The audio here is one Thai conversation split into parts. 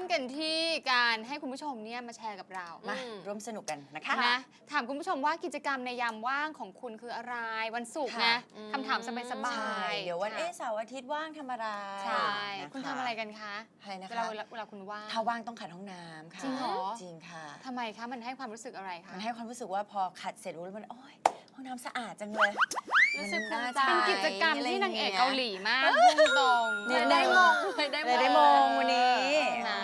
นกันที่การให้คุณผู้ชมเนี่ยมาแชร์กับเรามาอืมร่วมสนุกกันนะคะนะถามคุณผู้ชมว่ากิจกรรมในยามว่างของคุณคืออะไรวันศุกร์ค่ะนะอืมคำถามสบาใช่ยเดี๋ยววันค่ะเอ๊ะเสาร์อาทิตย์ว่างทำอะไรใช่นคุณทำอะไรกันคะอะไรนะเวลาคะเวลาเวลาคุณว่างถ้าว่างต้องขัดห้องน้ำค่ะจริงเหรอจริงค่ะทำไมคะมันให้ความรู้สึกอะไรคะมันให้ความรู้สึกว่าพอขัดเสร็จรู้แล้วมันโอ๊ยห้องน้ำสะอาดจังเลย รู้สึกมันภูมิน่าใจเป็นใช้กิจกรรมอะไรที่นางเอกอย่างเงี้ยเกาหลีมากพุ่งตรงเนี่เลยยได้มงเลยได้เลยมงได้มงวันนี้นะ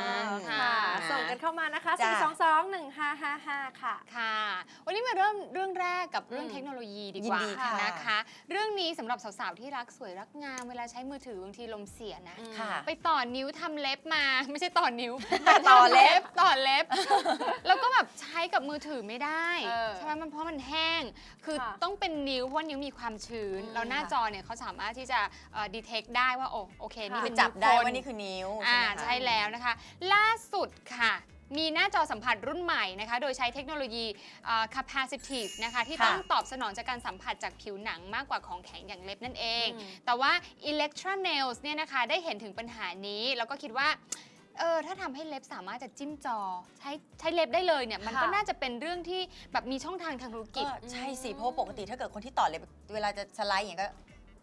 ค่ะค่ะส่ง กันเข้ามานะคะจ้ะ4 2 2 1 5 5 5 ค่ะ ค่ะ วันนี้มาเริ่มเรื่องแรกกับเรื่องอืมเทคโนโลยีดีกว่ายินดีค่ะนะคะ เรื่องนี้สำหรับสาวๆที่รักสวยรักงามเวลาใช้มือถือบางทีลมเสียนะค่ะ ไปต่อนิ้วทำเล็บมา ไม่ใช่ต่อนิ้วต่อเล็บต่อเล็บ แล้วก็แบบใช้กับมือถือไม่ได้เออใช่ไหมมันเพราะมันแห้ง คือค่ะต้องเป็นนิ้วเพราะว่านิ้วมีความชื้น อืม แล้วหน้าจอเนี่ยเขาสามารถที่จะดีเทคได้ว่าโอโอเคนี่ค่ะ เป็นจับได้วว่านี่คือนิ้วอ่าไหมคะ ใช่แล้วนะคะ ล่าสุดค่ะ มีหน้าจอสัมผัสรุ่นใหม่นะคะ โดยใช้เทคโนโลยีอ่า capacitive นะคะ ที่ค่ะต้องตอบสนองจากการสัมผัสจากผิวหนังมากกว่าของแข็งอย่างเล็บนั่นเอง อืม แต่ว่า Electra Nails เนี่ยนะคะ ได้เห็นถึงปัญหานี้ แล้วก็คิดว่า เออ ถ้าทำให้เล็บสามารถจะจิ้มจอ ใช้ใช้เล็บได้เลยเนี่ย มันก็ค่ะ น่าจะเป็นเรื่องที่แบบมีช่องทางทางธุรกิจ ก็ใช่สิเพราะว่าปกติถ้าเกิดคนที่ต่อเล็บเวลาจะสไลด์อย่างเงี้ยก็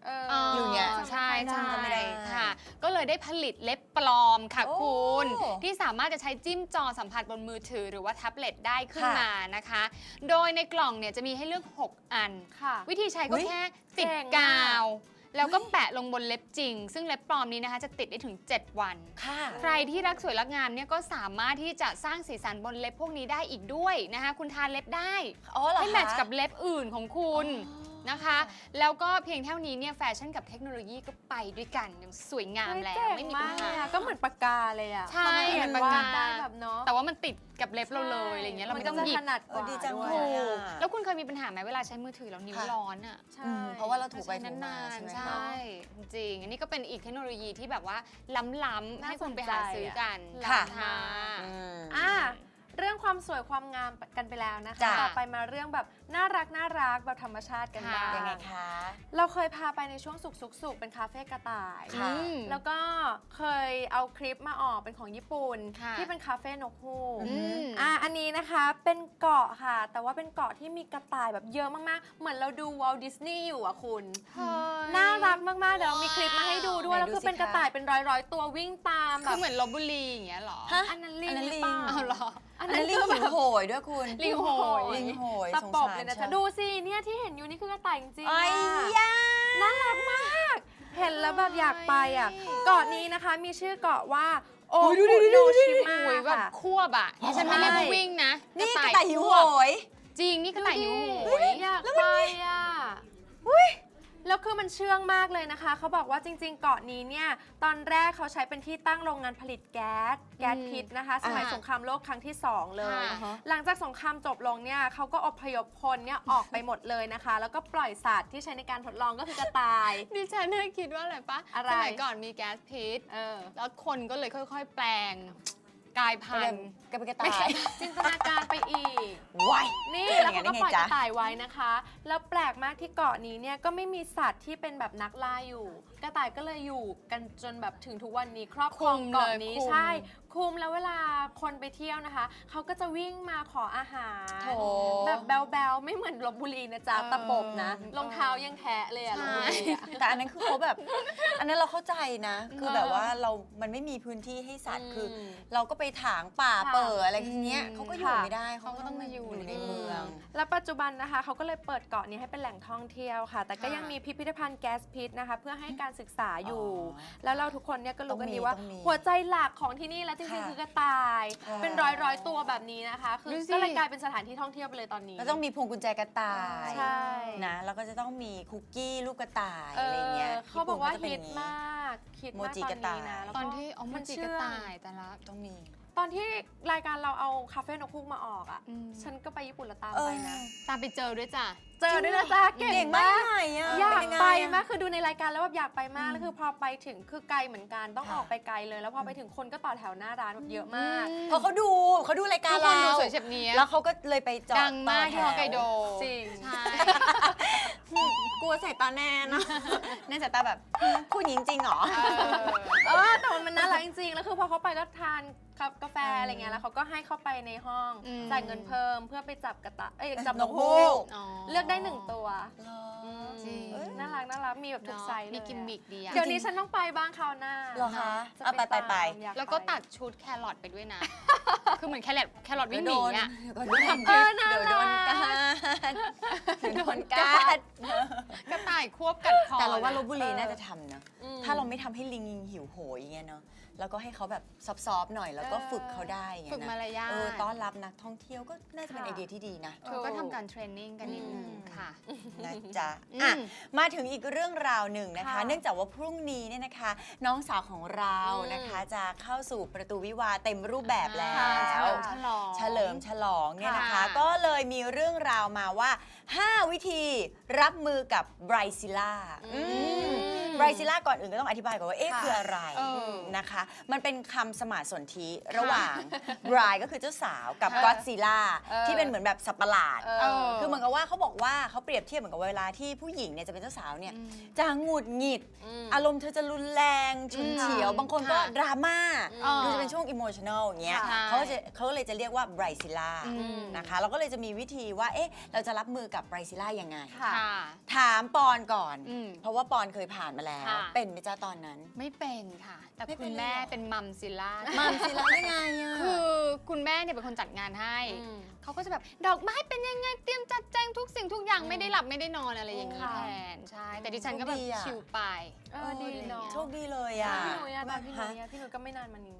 เอออ๋ออยู่เนี่ยใช่จะใช่ไม่ได้ค่ะ ก็เลยได้ผลิตเล็บปลอมค่ะโอ้คุณที่สามารถจะใช้จิ้มจอสัมผัสบนมือถือหรือว่าแท็บเล็ตได้ขึ้นค่ะ มานะคะ โดยในกล่องเนี่ยจะมีให้เลือก 6 อัน ค่ะ วิธีใช้ก็อุ๊ยแค่ติดเจ๋งกาว แล้วก็เฮ้ยแปะลงบนเล็บจริง ซึ่งเล็บปลอมนี้นะคะจะติดได้ถึง 7 วัน ค่ะ ใครที่รักสวยรักงามเนี่ยก็สามารถที่จะสร้างสีสันบนเล็บพวกนี้ได้อีกด้วยนะคะ คุณทาเล็บได้ อ๋อเหรอให้คะแมทช์กับเล็บอื่นของคุณ อ๋อ นะคะ แล้วก็เพียงเท่านี้เนี่ยแฟชั่นกับเทคโนโลยีก็ไปด้วยกันอย่างสวยงามเฮ้ยแล้วเจ๋งไม่มีมาปัญกเลยหาอะก็เหมือนปากกาเลยอะใช่เขาเขียนเหมือนปากาวากดได้แบบเนาะแต่ว่ามันติดกับเล็บเราเลยอะไรเงี้ยเราไม่ต้องหยินก็จะถบนัดกเออว่าดีจังด้วเลยยถูกอะแล้วคุณเคยมีปัญหาไหมเวลาใช้มือถือแล้วนิ้วค่ะร้อนอะใช่อืมเพราะว่าเราถูกไปใช้ถูกมาใช่ไหมใช่คะจริงๆอันนี้ก็เป็นอีกเทคโนโลยีที่แบบว่าล้ำๆน่าให้คุณไปสนใจหาซื้อกันอะค่ะค่ะอืมอะเรื่องความสวยความงามกันไปแล้วนะคะจ้ะต่อไปมาเรื่องแบบ น่ารักน่ารักแบบธรรมชาติกันค่ะบ้างยังไงคะ เราเคยพาไปในช่วงสุกสุกสุกเป็นคาเฟ่กระต่ายค่ะอืมแล้วก็เคยเอาคลิปมาออกเป็นของญี่ปุ่นค่ะที่เป็นคาเฟ่นกฮูกอืมอะอันนี้นะคะเป็นเกาะค่ะ แต่ว่าเป็นเกาะที่มีกระต่ายแบบเยอะมากๆ เหมือนเราดูวอลดิสนีย์อยู่อะคุณเฮ้ยน่ารักมากๆเดี๋ยวเรามีคลิปมาให้ดูด้วยไหนแล้วดูคือสิเป็นกระคะต่ายเป็นร้อยๆ ตัววิ่งตามแบคือบเหมือนลบบุรีอย่างเงี้ยเหรอฮะอันนั้นลิอังนนั้นหรือลิงเปล่าเอาเหรออันอันนั้นั้นนลิงก็แบหิวบโหยด้วยคุณลิงโหยลิงโหยตะสงปบสารเลยนะใช่จ๊ะดูสิเนี่ยที่เห็นอยู่นี่คือกระต่ายจริงๆไอ้อะยาน่ารักมาก เห็นแล้วแบบอยากไปอะโอ้ยเกาะนี้นะคะมีชื่อเกาะว่าโอโอ้ยดูคุดิดูดิโนดูดิชิมะโอ้ยแบบค่ะควบอะดิฉันไม่เรียกว่าวิ่งนะนี่กระต่ายหิวคโหวบยจริงนี่กระต่ายหิวโหยอยากไปอะ แล้วคือมันเชื่องมากเลยนะคะ เขาบอกว่าจริง ๆ เกาะนี้เนี่ย ตอนแรกเขาใช้เป็นที่ตั้งโรงงานผลิตแก๊ส แก๊สอืมพิษนะคะ สมัยอ่าสงครามโลกครั้งที่ 2 เลยค่ะหลังจากสงครามจบลงเนี่ยเขาก็อพยพคนเนี่ยออกไปหมดเลยนะคะ แล้วก็ปล่อยสัตว์ที่ใช้ในการทดลองก็คือกระต่าย ดิฉันน่าคิดว่าอะไรปะอะไร สมัยก่อนมีแก๊สพิษ เออ แล้วคนก็เลยค่อย ๆ แปลง กลายพันธุ์ กระเป็นกระไม่ต่าใช่ยจินตนาการไปอีกว้ายนี่เป็นแล้วอย่างเขานั้นก็ปล่อยได้ไงกจ๊ะระต่ายไว้นะคะ แล้วแปลกมากที่เกาะนี้เนี่ยก็ไม่มีสัตว์ที่เป็นแบบนักล่าอยู่ กระต่ายก็เลยอยู่กันจนแบบถึงทุกวันนี้ครอบครองคุมเกาะเลยนี้คุมใช่ คุมแล้วเวลาคนไปเที่ยวนะคะ เขาก็จะวิ่งมาขออาหาร โถ แบบแบลๆไม่เหมือนลบบุรีนะจ๊ะเออตะปบนะ รองเท้ายังแทะเลยอะใช่ลบบุรีอะ แต่อันนั้นคือเขาแบบ อันนั้นเราเข้าใจนะ คือเออแบบว่าเรา มันไม่มีพื้นที่ให้สัตว์ คือมเราก็ไปถางป่าค่ะเปิดอะไรทีเนี้ยอืมเขาก็อยู่ค่ะไม่ได้เขาก็ต้องมาอยู่ในในเมือง และปัจจุบันนะคะเขาก็เลยเปิดเกาะนี้ให้เป็นแหล่งท่องเที่ยวค่ะ แต่ก็ค่ะยังมีพิพิธภัณฑ์แก๊สพิษนะคะ เพื่อให้การศึกษาอยู่อ๋อแล้วเราทุกคนเนี่ยก็รู้กันต้องมีดีว่าต้องมีหัวใจหลักของที่นี่แล้วจริงๆค่ะคือกระต่ายค่ะเป็นร้อยร้อยๆตัวแบบนี้นะคะ คือดูสิก็เลยกลายเป็นสถานที่ท่องเที่ยวไปเลยตอนนี้แล้วต้องมีพวงกุญแจกระต่ายใช่นะแล้วก็จะต้องมีคุกกี้ลูกกระต่ายเออะไรเงี้ยอเขาบอกว่าญี่ปุ่นฮิจะตเป็นอย่งนี้มากฮิตโมมากจิตอนกระต่ายนี้นะแล้วตอนที่อ๋อมันจิกกระเชื่องต่ายแต่ละต้องมี ตอนที่รายการเราเอาคาเฟ่นกฮูกมาออกอะ อืม ฉันก็ไปญี่ปุ่นแล้วตามเอไปอนะ ตามไปเจอด้วยจ้ะ เเจอด้วยนะจ๊ะเก่เก่งงมามากกไหนอะอยากเนงไปอะมากคือดูในรายการแล้วแบบอยากไปมากอืมแล้วคือพอไปถึงคือไกลเหมือนกันต้องค่ะออกไปไกลเลย แล้วพอไปถึงคนก็ต่อแถวหน้าร้านแบบเยอะมากอืมเพราะเขาดูเขาดูรายการทุกคเรานดูสวยเฉียบเนี้ยบแล้วเขาก็เลยไปจอดดังมากที่ฮอกไกโดจริงใช่กลัวสายตาแนนนะในสายตาแบบผู้หญิงจริงเหรอเออเออแต่ว่ามันน่ารักจริงๆแล้วคือพอเขาไปก็ทานกาแฟอืมอะไรเงี้ยแล้วเขาก็ให้เข้าไปในห้องอืมจ่ายเงินเพิ่มเพื่อไปจับกระต่ายเอ้ยจับนนกกฮูฮูกกอ๋อเลือกได้หนึ่งตัวเหรออืมจริง น่ารักน่ารักมีแบบทุกเนาะไซส์เลยมีกิมมิกดีอะเดี๋ยวนี้ฉันต้องไปบ้างคราวหน้าเหรอคะจะเอาไปไปไป ตามอยาแล้วก็ไปตัดชุดแครอทไปด้วยนะ คือเหมือนแครอทแครอทวิ่งหนีอะเดี๋ยวโดนเออน่าเดี๋ยวโดนรักักดเดี๋ยวโดนกัดกระต่ายควบกัดคอแต่เราว่าลนะบบุรีน่าจะทำนะอืมถ้าเราไม่ทำให้ลิงหิวโหยอย่างเงี้ยเนาะแล้วก็ให้เขาแบบซอฟๆหน่อยแล้วก็เออฝึกเขาได้อย่างฝึกเงี้ยมารนะยาท เออต้อนรับนักท่องเที่ยวก็น่าจะเป็นค่ะ ไอเดียที่ดีนะ เออก็ทำการเทรนนิ่งกันนิดนึงอืมค่ะ นะจ๊ะอืมอะมาถึงอีกเรื่องราวหนึ่งนะคะ ค่ะเนื่องจากว่าพรุ่งนี้เนี่ยนะคะ น้องสาวของเรานะคะ จะเข้าสู่ประตูวิวาห์เต็มรูปแบบแล้ค่ะวเฉลิมฉลอง เฉลิมฉลองเนี่ยนะคะ ค่ะ ก็เลยมีเรื่องราวมาว่า 5 วิธีรับมือกับไบรซิล่าอืมไบรซิล่าก่อนอื่นก็ต้องอธิบายก่อนว่าเอ๊ะค่ะ คืออะไรเออ นะคะมันเป็นคำสมาสนธิระหว่างไบรก็คือเจ้าสาวกับค่ะก็อดซิล่าเออที่เป็นเหมือนแบบสัตว์ประหลาดเอเอออ คือเหมือนกับว่าเขาบอกว่าเขาเปรียบเทียบเหมือนกับเวลาที่ผู้หญิงเนี่ยจะเป็นเจ้าสาวเนี่ยอืมจะหงุดหงิดมอารมณ์เธอจะรุนแรงฉุนเฉียวอืมบางคนก็ค่ะดราม่าอืมดูจะเป็นช่วงอิโมชัน a ลอย่างเงี้ยค่ะเขาก็จะเขาก็เลยจะเรียกว่าไบรซิล่าอืม นะคะ เราก็เลยจะมีวิธีว่าเอ๊ะเราจะรับมือกับไบรซิล่ายังไง ค่ะค่ะถามปอนก่อน อืมเพราะว่าปอนเคยผ่านมาแล้ว ค่ะ เป็นไหมจ๊ะตอนนั้น ไม่เป็นค่ะ แต่ไม่เป็คุนณเลย แม่เหรอเป็นมัมซิลล่า มัมซิล่ายังไงอะ คือคุณแม่เนี่ยเป็นคนจัดงานให้อืมเขาก็จะแบบดอกไม้เป็นยังไงเตรียมจัดแจงทุกสิ่งทุกอย่างอืมไม่ได้หลับไม่ได้นอนอะไรอย่างนี้ค่ะแทนใช่ แต่ดิฉันก็แบบโชคดีอะชิลไป เออดีเนาะโชคดีเลยอะพี่หนุ่ยอะตอนพี่หนุ่ยฮะอะพี่หนุ่ยก็ไม่นานมานี้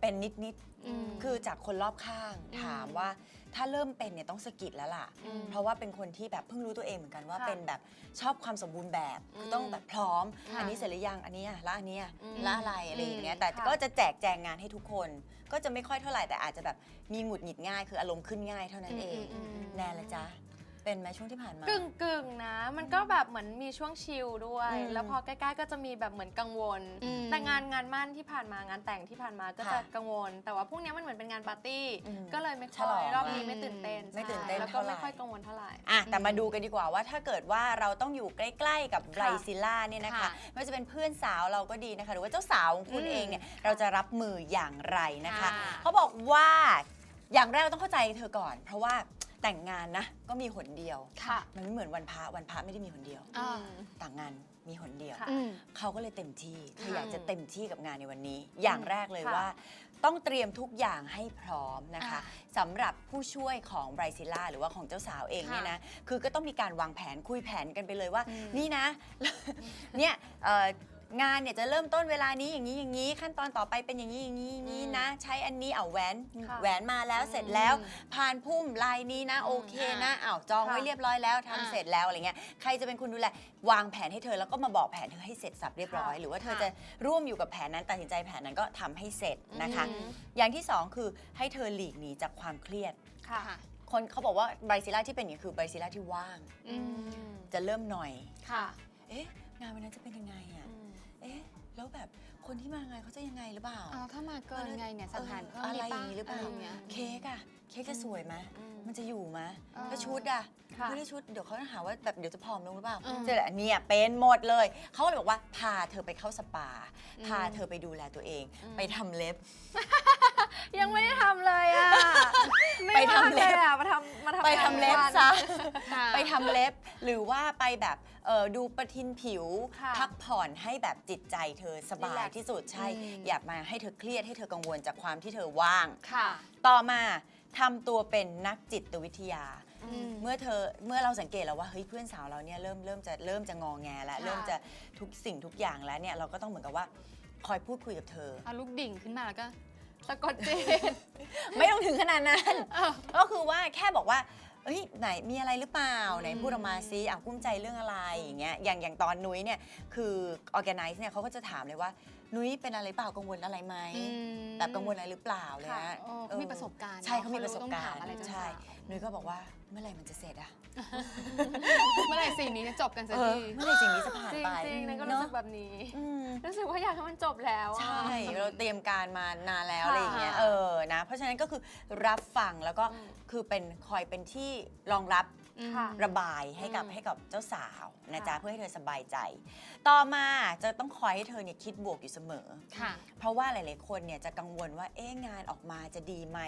เออเป็นนิดนิดๆอืมคือจากคนรอบข้างอืมถามว่าถ้าเริ่มเป็นเนี่ยต้องสะกิดแล้วล่ะอืมเพราะว่าเป็นคนที่แบบเพิ่งรู้ตัวเองเหมือนกันว่าค่ะเป็นแบบชอบความสมบูรณ์แบบคือต้องอืมแบบพร้อมค่ะอันนี้เสร็จหรือยังอันนี้อะแล้วอันนี้อะอืมแล้วอะไรอะไรอย่างเงี้ยอืมแต่ค่ะก็จะแจกแจงงานให้ทุกคน ก็จะไม่ค่อยเท่าไหร่แต่อาจจะแบบมีหงุดหงิดง่าย คืออารมณ์ขึ้นง่ายเท่านั้นเองอืมอืมอืมแนนละจ๊ะ เป็นไหมช่วงที่ผ่านมากึ่งกึ่งๆนะ มันก็แบบเหมือนมีช่วงชิลด้วยอืมแล้วพอใกล้ๆก็จะมีแบบเหมือนกังวลอืมแต่งานงานมั่นที่ผ่านมางานแต่งที่ผ่านมาก็ค่ะจะกังวล แต่ว่าพวกเนี้ยมันเหมือนเป็นงานปาร์ตี้อืมก็เลยไม่ฉค่ลออยงรอบนี้อะไม่ตื่นเต้นไม่ตื่นเต้นใช่แล้วก็เท่าไหร่ไม่ค่อยกังวลเท่าไหร่อะแต่อืมมาดูกันดีกว่าว่าถ้าเกิดว่าเราต้องอยู่ใกล้ ๆ กับไบรซิล่าเนี่ยนะคะค่ะไม่ว่าจะเป็นเพื่อนสาวเราก็ดีนะคะ หรือว่าเจ้าสาวของคุณอืมเองเนี่ยเราจะรับมืออย่างไรนะคะค่ะเขาบอกว่าอย่างแรกเราต้องเข้าใจเธอก่อน เพราะว่า แต่งงานนะก็มีหนเดียวค่ะมันไม่เหมือนวันพระวันพระไม่ได้มีหนเดียวอ่า ต่างงานมีหนเดียว ค่ะ อืม เขาก็เลยเต็มที่เธอค่ะอยากจะเต็มที่กับงานในวันนี้ อย่างแรกเลยค่ะว่า ต้องเตรียมทุกอย่างให้พร้อมนะคะอ่าสำหรับผู้ช่วยของไบรซิล่าหรือว่าของเจ้าสาวเองเนี่ยนะ คือก็ต้องมีการวางแผนคุยแผนกันไปเลยว่าอืมนี่นะ เนี่ยเอ่อ งานเนี่ยจะเริ่มต้นเวลานี้อย่างนี้อย่างนี้ ขั้นตอนต่อไปเป็นอย่างนี้อย่างนี้อย่างนี้นะ ใช้อันนี้เอาแหวนค่ะแหวนมาแล้วเสร็จแล้วผ่านพุ่มลายนี้นะอืมโอเคนะอ้าวจองไว้ค่ะ เรียบร้อยแล้วทำอ่าเสร็จแล้วอะไรเงี้ยใครจะเป็นคนดูแลวางแผนให้เธอแล้วก็มาบอกแผนเธอให้เสร็จสับเรียบร้อยค่ะหรือว่าเธอค่ะจะร่วมอยู่กับแผนนั้นตัดสินใจแผนนั้นก็ทำให้เสร็จนะคะอืมอย่างที่สองคือให้เธอหลีกหนีจากความเครียด ค่ะค่ะคนเขาบอกว่าไบรซิล่าที่เป็นอย่างนี้คือไบรซิล่าที่ว่าง อืมจะเริ่มหน่อย ค่ะ เอ๊ะ งานวันนั้นจะเป็นยังไงอะอืม เอ๊ะ แล้วแบบคนที่มางานเขาจะยังไงหรือเปล่า เอาถ้ามาเกินไงเนี่ยสังหารเพิ่มอะไรด้อย่างนี้หรือเปล่าะไย่งเงี้ยเค้กอะเค้กจะสวยไหมอืมมันจะอยู่ไหมเออแล้วชุดอะค่ะไม่ได้ชุดเดี๋ยวเขาจะหาว่าแบบเดี๋ยวจะผอมลงหรือเปล่าอืมเจอแต่เนี่ยเป็นหมดเลย เขาเลยบอกว่าพาเธอไปเข้าสปาอืมพาเธอไปดูแลตัวเองอืมไปทำเล็บ ยังไม่ได้ทำเลยอะม่ไปทำเล็บว่างยอะมาทำมาทำไปทำเล็บงานซะค่ะไปทำเล็บ หรือว่าไปแบบเอ่อดูประทินผิวค่ะพักผ่อนให้แบบจิตใจเธอสบาย Relax ที่สุดใช่อืมอย่ามาให้เธอเครียดให้เธอกังวลจากความที่เธอว่างค่ะต่อมาทำตัวเป็นนักจิตวิทยาอืมเมื่อเธอเมื่อเราสังเกตแล้วว่าเฮ้ยเพื่อนสาวเราเนี่ยเริ่มเริ่มจะเริ่มจะงองแงแล้วค่ะเริ่มจะทุกสิ่งทุกอย่างแล้วเนี่ยเราก็ต้องเหมือนกับว่าคอยพูดคุยกับเธอเอาลูกดิ่งขึ้นมาแล้วก็ สะกดเจนไม่ต้องถึงขนาดนั้นเออก็คือว่าแค่บอกว่า เอ้ยไหนมีอะไรหรือเปล่าไหนอืมพูดออกมาซิอะกุ้มใจเรื่องอะไรอย่างเงี้ยอย่างอย่างตอนนุ้ยเนี่ยคือ organize เนี่ยเขาก็จะถามเลยว่านุ้ยเป็นอะไรเปล่ากังวลอะไรไหมอืมแบบกังวลอะไรหรือเปล่าเลยค่ะนะโอ้เขามีประสบการณ์ใช่เขามีประสบต้องการถามณ์อะไรเจ้าใช่สาว นุ้ยก็บอกว่าเมื่อไหร่มันจะเสร็จอะ เมื่อไหร่สิ่งนี้จะจบกันสักเออทีเมื่อไหร่สิ่งนี้จะผ่านจริงไปจริงๆนั่นก็เนรู้อะสึกแบบนี้อืมรู้สึกว่าอยากให้มันจบแล้วอะ ใช่ เราเตรียมการมานานแล้วค่ะอะไรอย่างเงี้ยเออนะ เพราะฉะนั้นก็คือรับฟังแล้วก็อืมคือเป็นคอยเป็นที่รองรับ ค่ะ ระบายให้กับอืมให้กับเจ้าสาวนะจ๊ะค่ะเพื่อให้เธอสบายใจ ต่อมาจะต้องคอยให้เธอเนี่ยคิดบวกอยู่เสมอ ค่ะ เพราะว่าหลาย ๆ คนเนี่ยจะกังวลว่าเอ๊ะงานออกมาจะดีไหม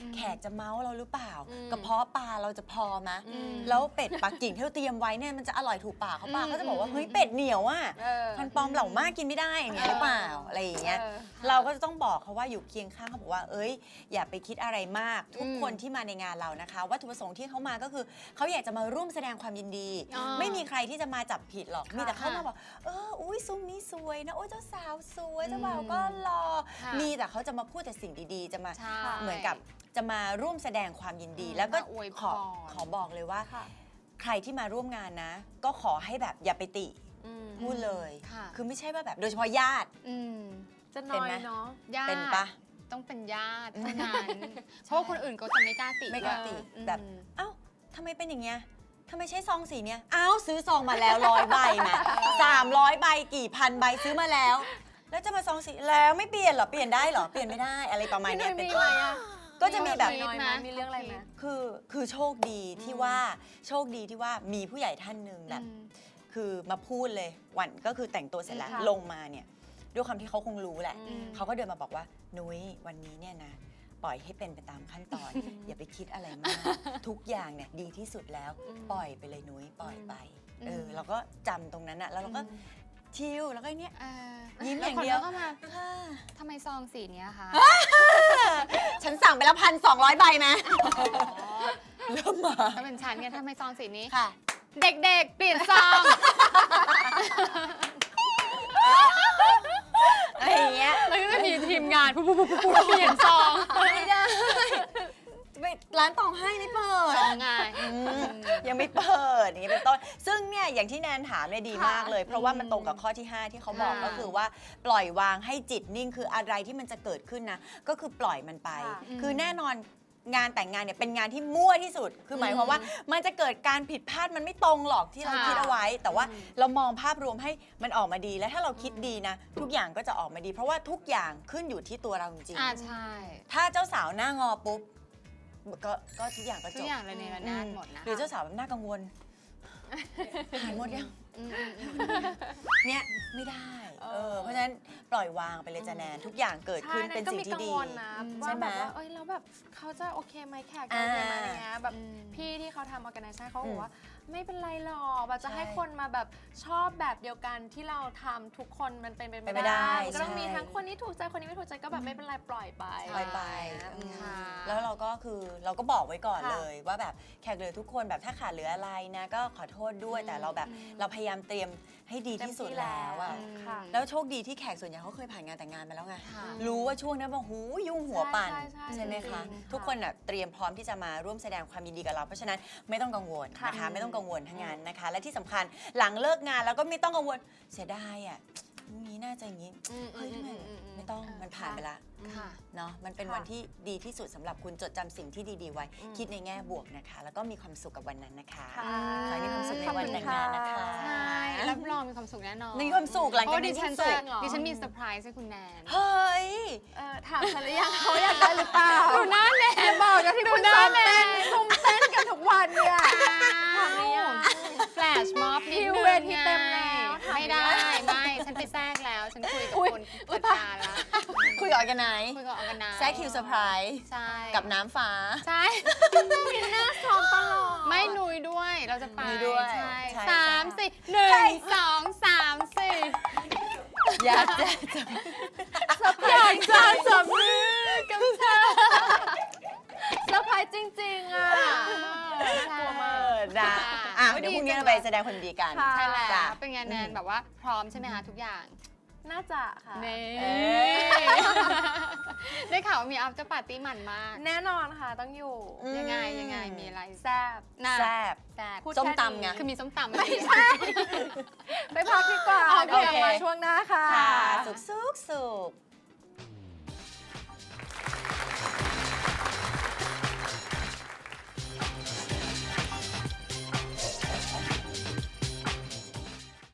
อืมแขกจะเมาส์เราหรือเปล่า อืมกระเพาะปลาเราจะพอไหมอืมแล้วเป็ดปักกิ่งที่เราเตรียมไว้เนี่ยมันจะอร่อยถูกปากเขาเปล่าอืมเขาจะบอกว่าอืม เฮ้ยเป็ดเหนียวอะเออ พันปลอมเหล่ามากกินไม่ได้อย่างเงี้ยหรือเปล่าอะไรอย่างเงี้ย ออ เราก็จะต้องบอกเขาว่าอยู่เคียงข้างเขาบอกว่า เอ้ย อย่าไปคิดอะไรมาก ทุกอืมคนที่มาในงานเรานะคะ วัตถุประสงค์ที่เขามาก็คือเขาอยากจะมาร่วมแสดงความยินดีอ่าไม่มีใครที่จะมาจับผิดหรอก ค่ะมีแต่เขามาบอก เออ อุ้ยซุ้มนี้สวยนะ โอ้ยเจ้าสาวสวยเจ้าบ่าวก็หล่อค่ะมีแต่เขาจะมาพูดแต่สิ่งดีๆ จะมาใช่เหมือนกับจะมาร่วมแสดงความยินดี อืมแล้วก็มาอวยพขอรขอบอกเลยว่าค่ะใครที่มาร่วมงานนะ ก็ขอให้แบบอย่าไปติอืม พูดเลย ค่ะ คือไม่ใช่ว่าแบบโดยเฉพาะญาติ อืมจะน้อยเป็นไหมเนาะญาติเป็นปะต้องเป็นญาติเท่านั้นเพราะว่าคนอื่นก็จะไม่กล้าติไม่กล้าติ อืม แบบ เอ้า ทำไมเป็นอย่างเงี้ยทำไมใช้ซองสีเนี้ยเอ้าซื้อซองมาแล้วร้อยใบมาสามร้อยใบกี่พันใบซื้อมาแล้ว แล้วจะมาซองสีแล้วไม่เปลี่ยนเหรอเปลี่ยนได้เหรอเปลี่ยนไม่ได้อะไรประมาณพี่เนี้นุ้ยยเป็นมีต้อะไรนอะก็จะมีแบบ น้อยไหมมีเรื่องอะไรไหม คือคือโชคดีที่อืมว่าโชคดีที่ว่ามีผู้ใหญ่ท่านหนึ่งแบบอืมคือมาพูดเลยวันก็คือแต่งตัวเสร็จแล้วค่ะลงมาเนี่ยด้วยความที่เขาคงรู้แหละ อืม เขาก็เดินมาบอกว่านุ้ยวันนี้เนี่ยนะ ปล่อยให้เป็นไปตามขั้นตอนอืมอย่าไปคิดอะไรมาก ทุกอย่างเนี่ยดีที่สุดแล้วอืมปล่อยไปเลยนุ้ยปล่อยไปอืมเออเราก็จำตรงนั้นอะแล้วเราก็ชิลแล้วก็เนี่ยเออยิ้มแล้อย่างเดียวคนก็เข้ามาค่ะทำไมซองสีเนี้ยคะฉันสั่งไปแล้วพันสองร้อยใบไหมอ๋อเริ่มมาถ้าเป็นฉันเนี่ยทำไมซองสีนี้ค่ะ เด็กๆเปลี่ยนซอง อะไรอย่างเงี้ยแล้วก็จะมีทีมงานปุ๊บปุ๊บปุ๊บปุ๊บเปลี่ยนซองไม่ได้ไปร้านตองให้ไม่เปิดซองไงอืมยังไม่เปิดอย่างนี้เป็นต้น ซึ่งเนี่ยอย่างที่แนนถามเนี่ยดีมากเลย เพราะว่ามันตรงกับข้อที่ 5 ที่เขาบอกค่ะก็คือว่าปล่อยวางให้จิตนิ่งคืออะไรที่มันจะเกิดขึ้นนะ ก็คือปล่อยมันไปค่ะคือแน่นอน งานแต่งงานเนี่ยเป็นงานที่มั่วที่สุด คือหมายความว่ามันจะเกิดการผิดพลาดมันไม่ตรงหรอกที่เราค่ะคิดเอาไว้ แต่ว่าอืมเรามองภาพรวมให้มันออกมาดีและถ้าเราคิดดีนะ ทุกอย่างก็จะออกมาดี เพราะว่าทุกอย่างขึ้นอยู่ที่ตัวเราจริงๆอ่าใช่ ถ้าเจ้าสาวหน้างอปุ๊บก็ก็ทุกอย่างก็จทุกบอย่างเลยในระนาดหมดนะหรือเจ้าสาวแบบน่ากังวล หายหมดยังอืมอืมอืมเนี่ยไม่ได้เอเอออเพราะฉะนั้นปล่อยวางไปเลยจ้ะแนนทุกอย่างเกิดขึ้นใช่เป็นสิ่งที่ดีก็มีกังวลนะอืมว่าใช่ไหมแบบว่าเอ้ยแล้วแบบเขาจะโอเคไหมแขกจะโอเคไหมอะไรเงี้ยแบบอืมพี่ที่เขาทำ organization เขาบอือกมว่า ไม่เป็นไรหรอกแบบจะใช่ให้คนมาแบบชอบแบบเดียวกันที่เราทำทุกคนมันเป็นไปเป็นไปไม่ได้ได้มันก็ต้องใช่ มีทั้งคนนี้ถูกใจคนนี้ไม่ถูกใจก็แบบไม่เป็นไรปล่อยไปปล่อยไปอืมค่ะ แล้วเราก็คือเราก็บอกไว้ก่อนค่ะเลยว่าแบบแขกเหลือทุกคนแบบถ้าขาดเหลืออะไรนะก็ขอโทษด้วยอืมแต่เราแบบอืมเราพยายามเตรียม ให้ดีที่สุดแล้วอะเต็มที่แล้วค่ะ แล้วโชคดีที่แขกส่วนใหญ่เขาเคยผ่านงานแต่งงานมาแล้วไง ค่ะ รู้ว่าช่วงนั้นว่าหูยุ่งหัวปั่นใช่ใช่ใช่ไหมคะจริงๆทุกคนน่ะเตรียมพร้อมที่จะมาร่วมแสดงความยินดีกับเรา เพราะฉะนั้นไม่ต้องกังวลค่ะนะคะ ไม่ต้องกังวลทั้งงานนะคะ และที่สำคัญหลังเลิกงานแล้วก็ไม่ต้องกังวลเสียดายอะ พรุ่งนี้น่าจะอย่างนี้อืมเฮ้ยทำไมอืมอืมอืม ไม่ต้องมันผ่านไปละค่ะ เนาะมันเป็นค่ะวันที่ดีที่สุดสำหรับคุณจดจำสิ่งที่ดีๆไว้ อืม คิดในแง่บวกนะคะ แล้วก็มีความสุขกับวันนั้นนะคะค่ะ ขอให้มีความสุขในวันแต่งงานนะคะ ใช่รับรองมีความสุขแน่นอนมีความสุขหลังเพราะจากว่าดินี้ฉันสุจะขเหรอ ดิฉันมีเซอร์ไพรส์ให้คุณแนนเฮ้ย เออถามฉันหรือยังเขาอยากได้หรือเปล่าดูหน้าแนนบอกกันที่คุณซ้อมเต้นซุ่มเต้นกันทุกวันเนี่ย ถามหรือยังแฟลชม็อบนิดคินึวงเวทีเต็มแล้วถามไม่ได้ ไม่ได้ไม่ฉั นไปแทรกแล้ว ฉันคุยกับอุ๊ยคนอุ๊จัยดการแล้ว คุยกับออร์แกไนซ์คุยกับออร์แกไนซ์แซกคิวเซอร์ไพรส์ใช่กับน้ำฟ้า ใช่ซ้อมตลอด ไม่หนุยด้วยเราจะไปหนุยด้วยใช่ใช่สามใช่สี่หนึ่งสองสามสี่อยากจะจะอยากจะจับมือกับเธอเซอร์ไพรส์จริง ๆ อะใช่กลัวมากเออนะค่ะอะโอ้ย เดี๋ยวพรุ่งดีนี้จังเราไปเลยแสดงความดีกันค่ะใช่แล้จ้ะวเป็นไงแนนแบบว่าพร้อมใช่ไหมคะทุกอย่าง น่าจะค่ะเน่เอ้ยได้ข่าวว่ามีอัพเตอร์ปาร์ตี้หมันมาก แน่นอนค่ะต้องอยู่อืมยังไงยังไงมีอะไรแซ่บน่าแซ่บแซ่บพูดส้มแค่ตำไงนี้คือมีส้มตำไม่ใช่ ไปพักดีกว่าโอเคเดี๋ยวกลับมาช่วงหน้าค่ะค่ะสุกสุกสุก